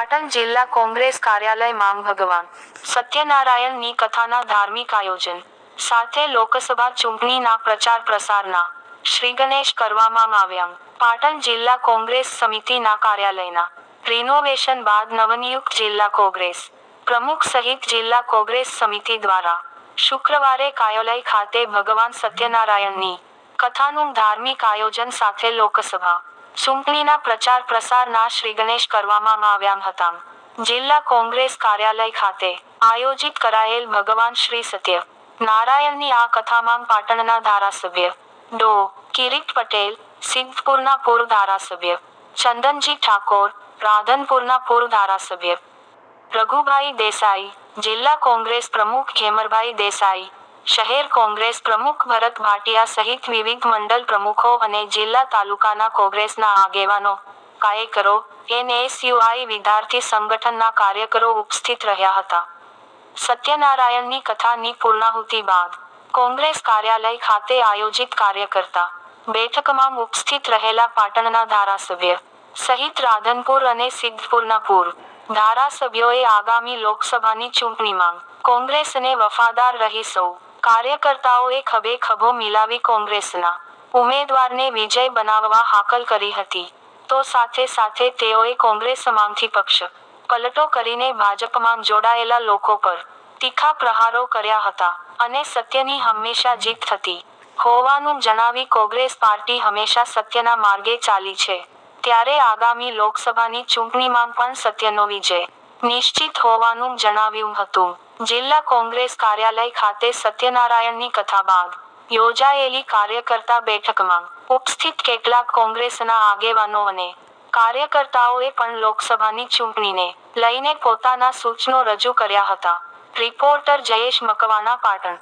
પાટણ જિલ્લા કોંગ્રેસ કાર્યાલયમાં ભગવાન. સત્યનારાયણની કથાના ધાર્મિક આયોજન. સાથે લોકસભા ચૂંટણીના પ્રચાર પ્રસારના. શ્રી ગણેશ કરવામાં આવ્યા. પાટણ જિલ્લા કોંગ્રેસ સમિતિના કાર્યાલયના. રિનોવેશન બાદ નવનિયુક્ત જિલ્લા કોંગ્રેસ. પ્રમુખ સહિત જિલ્લા કોંગ્રેસ સમિતિ દ્વારા. શુક્રવારે કાર્યાલય ખાતે ભગવાન સત્યનારાયણની કથાનું ધાર્મિક આયોજન સાથે લોકસભા. ચૂંટણીના પ્રચાર પ્રસારના શ્રી ગણેશ કરવામાં આવ્યા હતા. જિલ્લા કોંગ્રેસ કાર્યાલય ખાતે આયોજિત કરાયેલ ભગવાન શ્રી સત્ય. નારાયણની આ કથામાં પાટણના ધારાસભ્ય ડો. કિરીટ પટેલ, સિદ્ધપુરના પૂર્વ ધારાસભ્ય ચંદનજી ઠાકોર, રાધનપુરના પૂર્વ ધારાસભ્ય રઘુભાઈ દેસાઈ, જિલ્લા કોંગ્રેસ પ્રમુખ ખેમરભાઈ દેસાઈ શહેર કોંગ્રેસ પ્રમુખ ભરત ભાટિયા સહિત વિવિધ મંડળ પ્રમુખો અને જિલ્લા તાલુકાના કોંગ્રેસના આગેવાનો, કાર્યકરો, એનએસયુઆઈ વિદ્યાર્થી સંગઠનના કાર્યકરો ઉપસ્થિત રહ્યા હતા. સત્યનારાયણની કથાની પૂર્ણાહુતિ બાદ કોંગ્રેસ કાર્યાલય ખાતે આયોજિત કાર્યકર્તા બેઠકમાં ઉપસ્થિત રહેલા પાટણના ધારાસભ્ય સહિત રાધનપુર અને સિદ્ધપુરના પૂર્વ ધારાસભ્યોએ આગામી લોકસભાની ચૂંટણીમાં કોંગ્રેસને વફાદાર રહી સૌ કાર્યકર્તાઓએ ખભે ખભો મિલાવી કોંગ્રેસના ઉમેદવારને વિજય બનાવવા હાકલ કરી હતી. તો સાથે સાથે તેઓએ કોંગ્રેસમાંથી પક્ષ પલટો કરીને ભાજપમાં જોડાયેલા લોકો પર તીખા પ્રહારો કર્યા હતા અને સત્યની હંમેશા જીત થતી હોવાનું જણાવી કોંગ્રેસ પાર્ટી હંમેશા સત્યના માર્ગે ચાલી છે. ત્યારે આગામી લોકસભાની ચૂંટણીમાં પણ સત્યનો વિજય નિશ્ચિત હોવાનું જણાવ્યું હતું. જિલ્લા કોંગ્રેસ કાર્યાલય ખાતે સત્યનારાયણની કથા બાદ યોજાયેલી કાર્યકર્તા બેઠકમાં ઉપસ્થિત કેટલાક કોંગ્રેસના આગેવાનો અને કાર્યકર્તાઓએ પણ લોકસભાની ચૂંટણીને લઈને પોતાના સૂચનો રજૂ કર્યા હતા. રિપોર્ટર જયેશ મકવાણા પાટણ